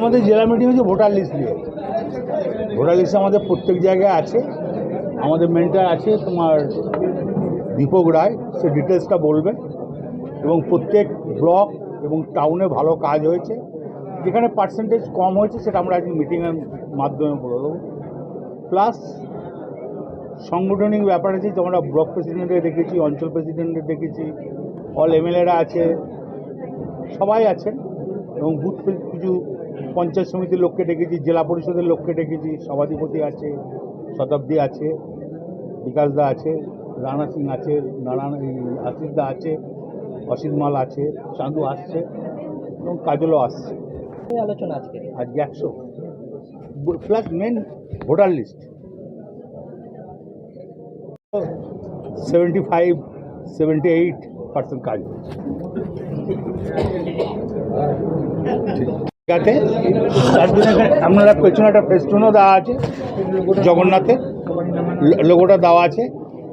আমাদের জেলা মিটিং হচ্ছে ভোটার লিস্ট নিয়ে। ভোটার লিস্ট আমাদের প্রত্যেক জায়গায় আছে। আমাদের মেন্টার আছে তোমার দীপক রায়, সে ডিটেলসটা বলবে এবং প্রত্যেক ব্লক এবং টাউনে ভালো কাজ হয়েছে। যেখানে পার্সেন্টেজ কম হয়েছে সেটা আমরা আজকে মিটিংয়ের মাধ্যমে বলে দেবো। প্লাস সাংগঠনিক ব্যাপার আছে আমরা ব্লক প্রেসিডেন্টে দেখেছি, অঞ্চল প্রেসিডেন্টে দেখেছি অল এমএলএরা আছে, সবাই আছেন। এবং বুথ কিছু পঞ্চায়েত সমিতির লোককে ডেকেছি জেলা পরিষদের লোককে ডেকেছি সভাধিপতি আছে শতাব্দী আছে বিকাশদা আছে রানা সিং আছে নারায়ণ এই আশিসদা আছে অসিত মাল আছে চাঁদু আসছে এবং কাজলও আসছে। আলোচনা আজকে? আজকে একশো। Plus main voter list. Seventy five seventy eight percent কাজ হয়েছে। আছে তার জন্য আপনারা পেছনে একটা ফেস্টুনও দেওয়া আছে জগন্নাথের। লোগোটা দেওয়া আছে।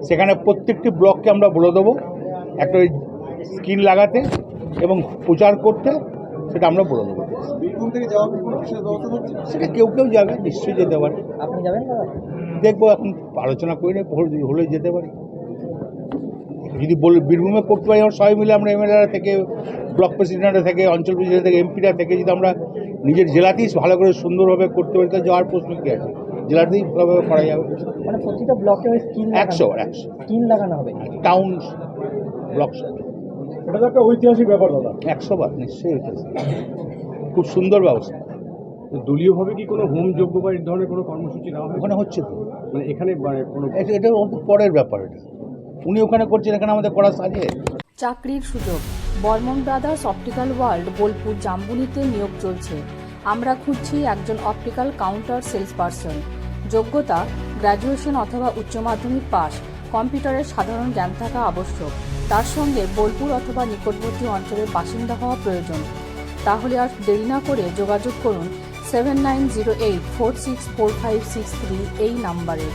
সেখানে প্রত্যেকটি ব্লককে আমরা বলে দেবো একটা ওই স্ক্রিন লাগাতে এবং প্রচার করতে সেটা আমরা বলে দেবো। সেটা কেউ কেউ যাবে নিশ্চয়ই যেতে পারে। আপনি যাবেন দেখব এখন আলোচনা করে নেই হলে- হলে যেতে পারি। যদি বল বীরভূমে করতে পারি আমরা সবাই মিলে আমরা এমএলএরা থেকে ব্লক প্রেসিডেন্টরা থেকে অঞ্চল প্রেসিডেন্ট থেকে এমপিরা থেকে যদি আমরা নিজের জেলাতেই ভালো করে সুন্দরভাবে করতে পারি তাহলে যাওয়ার প্রশ্ন কী আছে? জেলাতেই ভালোভাবে করা যাবে। মানে প্রতিটা ব্লকে ওই স্কিল একশো একশো। স্কিল লাগানো হবে? Town block. এটা তো একটা ঐতিহাসিক ব্যাপার দাদা। একশো বার নিশ্চয়ই হইতেছে খুব সুন্দর ব্যবস্থা। দলীয়ভাবে কি কোনো হোম যোগ্য বা এই ধরনের কোনো কর্মসূচি নেওয়া হয় ওখানে হচ্ছে তো। মানে এখানে মানে কোনো এটা এটা পরের ব্যাপার এটা। উনি ওখানে করছেন এখানে আমাদের করা সাজে চাকরির সুযোগ। Barman brothers optical world, Bolpur জাম্বুনিতে নিয়োগ চলছে। আমরা খুঁজছি একজন অপটিক্যাল কাউন্টার সেলস পার্সন যোগ্যতা, গ্র্যাজুয়েশন অথবা উচ্চ মাধ্যমিক পাস কম্পিউটারের সাধারণ জ্ঞান থাকা আবশ্যক। তার সঙ্গে বোলপুর অথবা নিকটবর্তী অঞ্চলের বাসিন্দা হওয়া প্রয়োজন। তাহলে আর দেরি না করে যোগাযোগ করুন seven nine zero eight four six four five six three এই নাম্বারে।